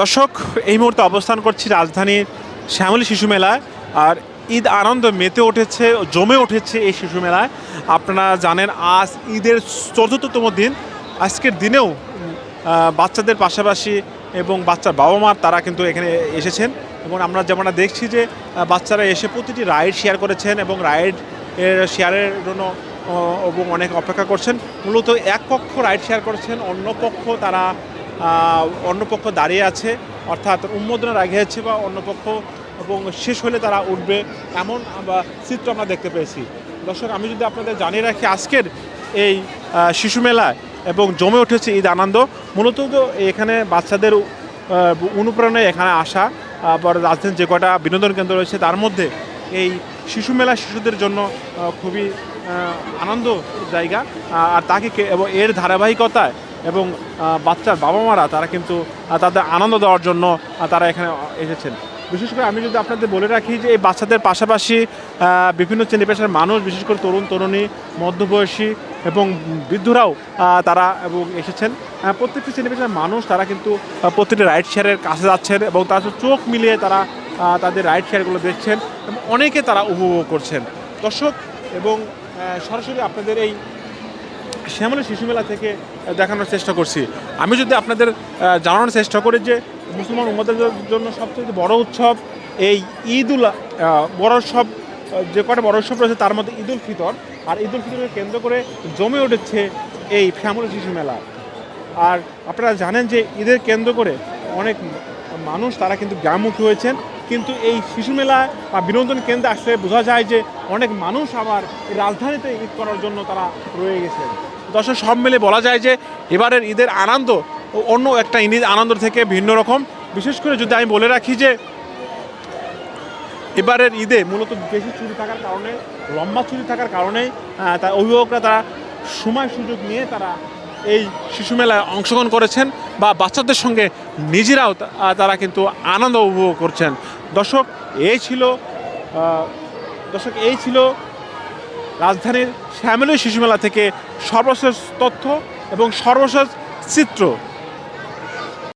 দর্শক, এই মুহূর্তে অবস্থান করছি রাজধানীর শ্যামলী শিশু মেলায়। আর ঈদ আনন্দ মেতে উঠেছে, জমে উঠেছে এই শিশু মেলায়। আপনারা জানেন, আজ ঈদের চতুর্থতম দিন। আজকের দিনেও বাচ্চাদের পাশাপাশি এবং বাচ্চার বাবা মা তারা কিন্তু এখানে এসেছেন। এবং আমরা যেমনটা দেখছি যে বাচ্চারা এসে প্রতিটি রাইড শেয়ার করেছেন এবং রাইড এর শেয়ারের জন্য এবং অনেক অপেক্ষা করছেন। মূলত এক পক্ষ রাইড শেয়ার করেছেন, অন্য পক্ষ তারা অন্য পক্ষ দাঁড়িয়ে আছে, অর্থাৎ উন্মোদনের আগে আছে বা অন্য পক্ষ এবং শেষ হলে তারা উঠবে এমন চিত্র আমরা দেখতে পেয়েছি। দর্শক, আমি যদি আপনাদের জানিয়ে রাখি, আজকের এই শিশু মেলায় এবং জমে উঠেছে ঈদ আনন্দ, মূলত এখানে বাচ্চাদের অনুপ্রেরণায় এখানে আসা, আবার রাজধানীর যে কটা বিনোদন কেন্দ্র রয়েছে, তার মধ্যে এই শিশু মেলা শিশুদের জন্য খুবই আনন্দ জায়গা। আর তাকে এবং এর ধারাবাহিকতায় এবং বাচ্চার বাবা মারা তারা কিন্তু তাদের আনন্দ দেওয়ার জন্য তারা এখানে এসেছেন। বিশেষ করে আমি যদি আপনাদের বলে রাখি যে এই বাচ্চাদের পাশাপাশি বিভিন্ন শ্রেণি পেশার মানুষ বিশেষ করে তরুণ তরুণী মধ্যবয়সী এবং বৃদ্ধরাও তারা এবং এসেছেন। প্রত্যেকটি শ্রেণি পেশার মানুষ তারা কিন্তু আহ, প্রত্যেকটি রাইড শেয়ারের কাছে যাচ্ছেন এবং তার চোখ মিলিয়ে তারা তাদের রাইড শেয়ারগুলো দেখছেন এবং অনেকে তারা উপভোগ করছেন। দর্শক এবং সরাসরি আপনাদের এই শ্যামলী শিশু মেলা থেকে দেখানোর চেষ্টা করছি। আমি যদি আপনাদের জানানোর চেষ্টা করি যে মুসলমান উম্মদের জন্য সবচেয়ে বড় উৎসব এই ঈদ উল বড় উৎসব যে কটা বড় উৎসব রয়েছে তার মধ্যে ঈদ উল ফিতর। আর ঈদ উল ফিতরকে কেন্দ্র করে জমে উঠেছে এই শ্যামলী শিশু মেলা আর আপনারা জানেন যে ঈদের কেন্দ্র করে অনেক মানুষ তারা কিন্তু গ্রামমুখী হয়েছেন। কিন্তু এই শিশু মেলায় বা বিনোদন কেন্দ্রে আসলে বোঝা যায় যে অনেক মানুষ আবার রাজধানীতে ঈদ করার জন্য তারা রয়ে গেছেন। দর্শক, সব মিলে বলা যায় যে এবারের ঈদের আনন্দ অন্য একটা ঈদ আনন্দ থেকে ভিন্ন রকম। বিশেষ করে যদি আমি বলে রাখি যে এবারের ঈদে মূলত বেশি ছুটি থাকার কারণে, লম্বা ছুটি থাকার কারণে তার অভিভাবকরা তারা সময় সুযোগ নিয়ে তারা এই শিশু মেলায় অংশগ্রহণ করেছেন বা বাচ্চাদের সঙ্গে নিজেরাও তারা কিন্তু আনন্দ উপভোগ করছেন। দর্শক, এই ছিল দর্শক, এই ছিল রাজধানীর শ্যামলী শিশুমেলা থেকে সর্বশেষ তথ্য এবং সর্বশেষ চিত্র